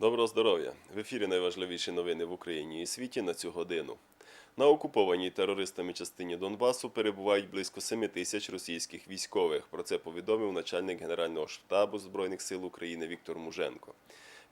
Доброго здоров'я! В ефірі найважливіші новини в Україні і світі на цю годину. На окупованій терористами частині Донбасу перебувають близько 7 тисяч російських військових. Про це повідомив начальник Генерального штабу Збройних сил України Віктор Муженко.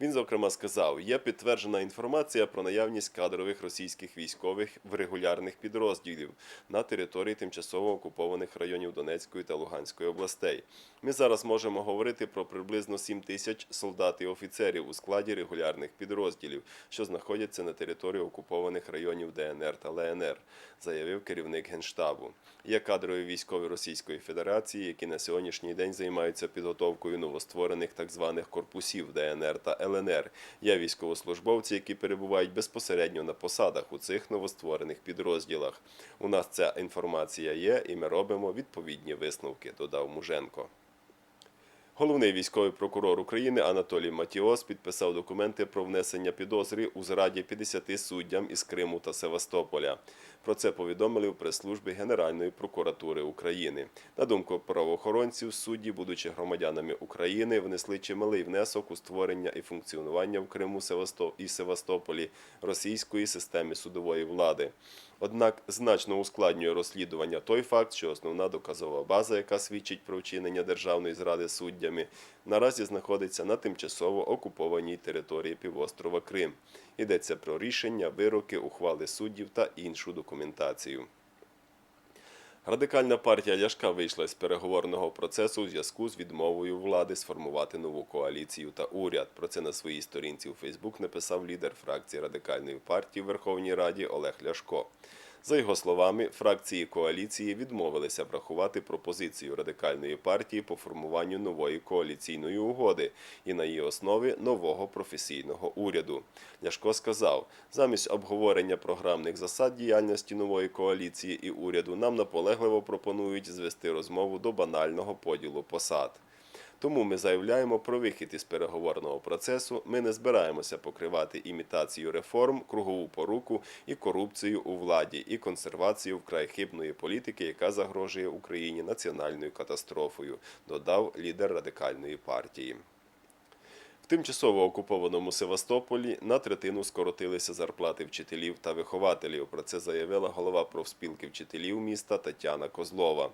Він, зокрема, сказав: є підтверджена інформація про наявність кадрових російських військових в регулярних підрозділів на території тимчасово окупованих районів Донецької та Луганської областей. Ми зараз можемо говорити про приблизно 7 тисяч солдат і офіцерів у складі регулярних підрозділів, що знаходяться на території окупованих районів ДНР та ЛНР, заявив керівник генштабу. Є кадрові військові Російської Федерації, які на сьогоднішній день займаються підготовкою новостворених так званих корпусів ДНР та ЛНР. Є військовослужбовці, які перебувають безпосередньо на посадах у цих новостворених підрозділах. У нас ця інформація є, і ми робимо відповідні висновки, додав Муженко. Головний військовий прокурор України Анатолій Матіос підписав документи про внесення підозри у зраді 50 суддям із Криму та Севастополя. Про це повідомили в прес-службі Генеральної прокуратури України. На думку правоохоронців, судді, будучи громадянами України, внесли чималий внесок у створення і функціонування в Криму і Севастополі російської системи судової влади. Однак значно ускладнює розслідування той факт, що основна доказова база, яка свідчить про вчинення державної зради суддями, наразі знаходиться на тимчасово окупованій території півострова Крим. Йдеться про рішення, вироки, ухвали суддів та іншу документацію. Радикальна партія Ляшка вийшла з переговорного процесу у зв'язку з відмовою влади сформувати нову коаліцію та уряд. Про це на своїй сторінці у Фейсбук написав лідер фракції радикальної партії в Верховній Раді Олег Ляшко. За його словами, фракції коаліції відмовилися врахувати пропозицію радикальної партії по формуванню нової коаліційної угоди і на її основі нового професійного уряду. Ляшко сказав: замість обговорення програмних засад діяльності нової коаліції і уряду нам наполегливо пропонують звести розмову до банального поділу посад. Тому ми заявляємо про вихід із переговорного процесу. Ми не збираємося покривати імітацію реформ, кругову поруку і корупцію у владі, і консервацію вкрай хибної політики, яка загрожує Україні національною катастрофою, додав лідер радикальної партії. В тимчасово окупованому Севастополі на третину скоротилися зарплати вчителів та вихователів. Про це заявила голова профспілки вчителів міста Тетяна Козлова.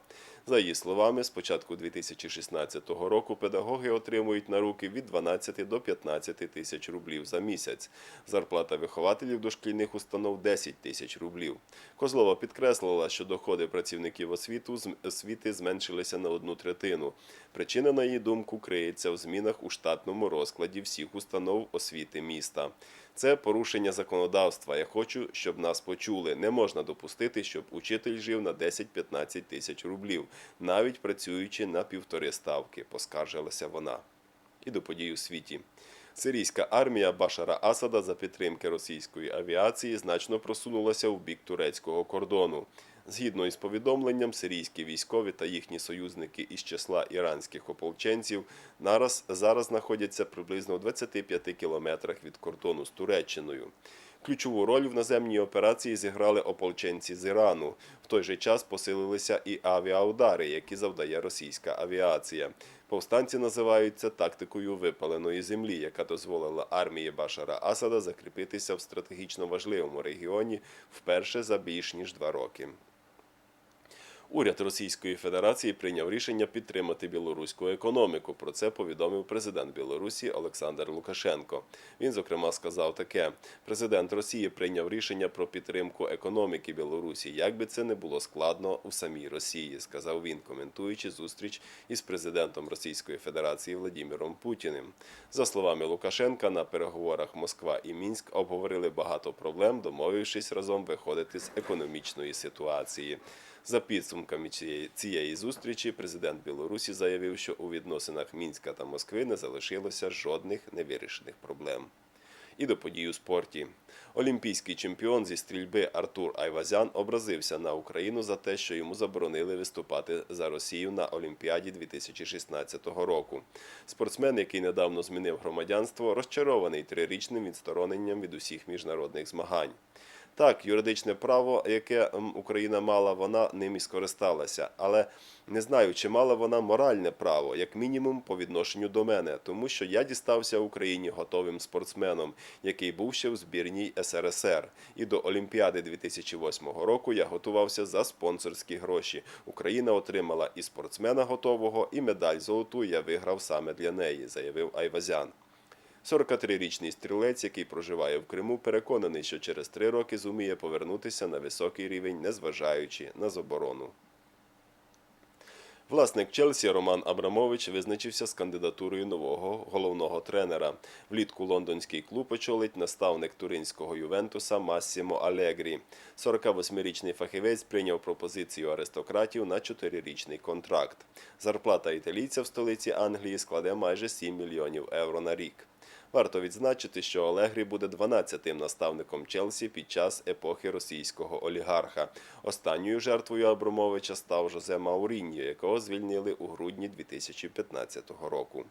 За її словами, з початку 2016 року педагоги отримують на руки від 12 до 15 тисяч рублів за місяць. Зарплата вихователів дошкільних установ 10 тисяч рублів. Козлова підкреслила, що доходи працівників освіту освіти зменшилися на одну третину. Причина, на її думку, криється в змінах у штатному розкладі всіх установ освіти міста. Це порушення законодавства. Я хочу, щоб нас почули. Не можна допустити, щоб учитель жив на 10-15 тисяч рублів, навіть працюючи на півтори ставки, поскаржилася вона. І до подій у світі. Сирійська армія Башара Асада за підтримки російської авіації значно просунулася в бік турецького кордону. Згідно із повідомленням, сирійські військові та їхні союзники із числа іранських ополченців нараз зараз знаходяться приблизно в 25 кілометрах від кордону з Туреччиною. Ключову роль в наземній операції зіграли ополченці з Ірану. В той же час посилилися і авіаудари, які завдає російська авіація. Повстанці називають це тактикою випаленої землі, яка дозволила армії Башара Асада закріпитися в стратегічно важливому регіоні вперше за більш ніж два роки. Уряд Російської Федерації прийняв рішення підтримати білоруську економіку. Про це повідомив президент Білорусі Олександр Лукашенко. Він, зокрема, сказав таке: президент Росії прийняв рішення про підтримку економіки Білорусі. Як би це не було складно у самій Росії, сказав він, коментуючи зустріч із президентом Російської Федерації Владимиром Путіним. За словами Лукашенка, на переговорах Москва і Мінськ обговорили багато проблем, домовившись разом виходити з економічної ситуації. За підсумками цієї, зустрічі, президент Білорусі заявив, що у відносинах Мінська та Москви не залишилося жодних невирішених проблем. І до подій у спорті. Олімпійський чемпіон зі стрільби Артур Айвазян образився на Україну за те, що йому заборонили виступати за Росію на Олімпіаді 2016 року. Спортсмен, який недавно змінив громадянство, розчарований трирічним відстороненням від усіх міжнародних змагань. Так, юридичне право, яке Україна мала, вона ним і скористалася. Але не знаю, чи мала вона моральне право, як мінімум по відношенню до мене, тому що я дістався Україні готовим спортсменом, який був ще в збірній СРСР. І до Олімпіади 2008 року я готувався за спонсорські гроші. Україна отримала і спортсмена готового, і медаль золоту я виграв саме для неї, заявив Айвазян. 43-річний стрілець, який проживає в Криму, переконаний, що через три роки зуміє повернутися на високий рівень, незважаючи на заборону. Власник Челсі Роман Абрамович визначився з кандидатурою нового головного тренера. Влітку лондонський клуб очолить наставник туринського Ювентуса Массімо Алегрі. 48-річний фахівець прийняв пропозицію аристократів на 4-річний контракт. Зарплата італійця в столиці Англії складе майже 7 мільйонів євро на рік. Варто відзначити, що Олегрі буде 12-тим наставником Челсі під час епохи російського олігарха. Останньою жертвою Абрамовича став Жозе Мауріньо, якого звільнили у грудні 2015 року.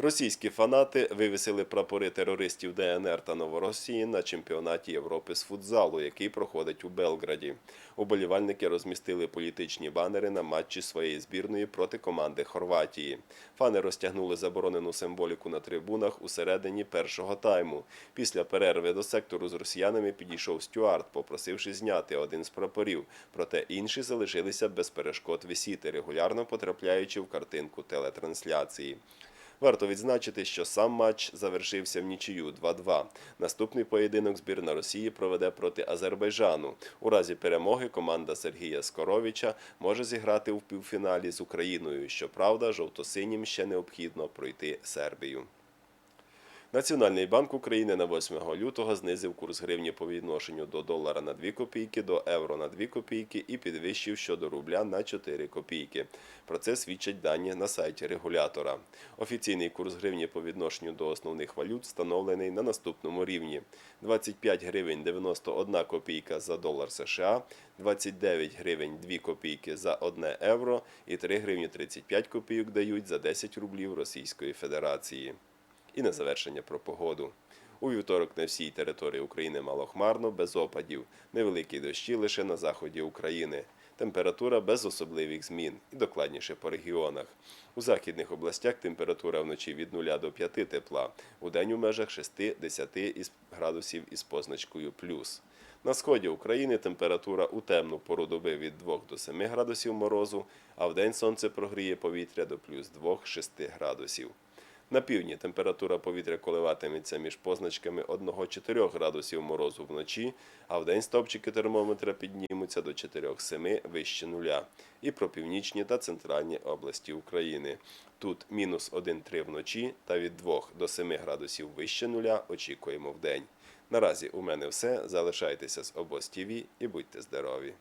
Російські фанати вивісили прапори терористів ДНР та Новоросії на чемпіонаті Європи з футзалу, який проходить у Белграді. Уболівальники розмістили політичні банери на матчі своєї збірної проти команди Хорватії. Фани розтягнули заборонену символіку на трибунах у середині першого тайму. Після перерви до сектору з росіянами підійшов Стюарт, попросивши зняти один з прапорів, проте інші залишилися без перешкод висіти, регулярно потрапляючи в картинку телетрансляції. Варто відзначити, що сам матч завершився в нічию 2-2. Наступний поєдинок збірна Росії проведе проти Азербайджану. У разі перемоги команда Сергія Скоровича може зіграти у півфіналі з Україною. Щоправда, жовто-синім ще необхідно пройти Сербію. Національний банк України на 8 лютого знизив курс гривні по відношенню до долара на 2 копійки, до євро на 2 копійки і підвищив щодо рубля на 4 копійки. Про це свідчать дані на сайті регулятора. Офіційний курс гривні по відношенню до основних валют встановлений на наступному рівні: 25 гривень 91 копійка за долар США, 29 гривень 2 копійки за 1 євро і 3 гривні 35 копійок дають за 10 рублів Російської Федерації. І на завершення про погоду. У вівторок на всій території України малохмарно, без опадів, невеликі дощі лише на заході України. Температура без особливих змін і докладніше по регіонах. У західних областях температура вночі від 0 до 5 тепла, у день у межах 6-10 градусів із позначкою плюс. На сході України температура у темну пору доби від 2 до 7 градусів морозу, а вдень сонце прогріє повітря до плюс 2-6 градусів. На півдні температура повітря коливатиметься між позначками 1-4 градусів морозу вночі, а вдень стопчики термометра піднімуться до 4-7 вище нуля. І про північні та центральні області України. Тут мінус 1-3 вночі та від 2 до 7 градусів вище нуля очікуємо вдень. Наразі у мене все. Залишайтеся з обоз ТІВІ і будьте здорові!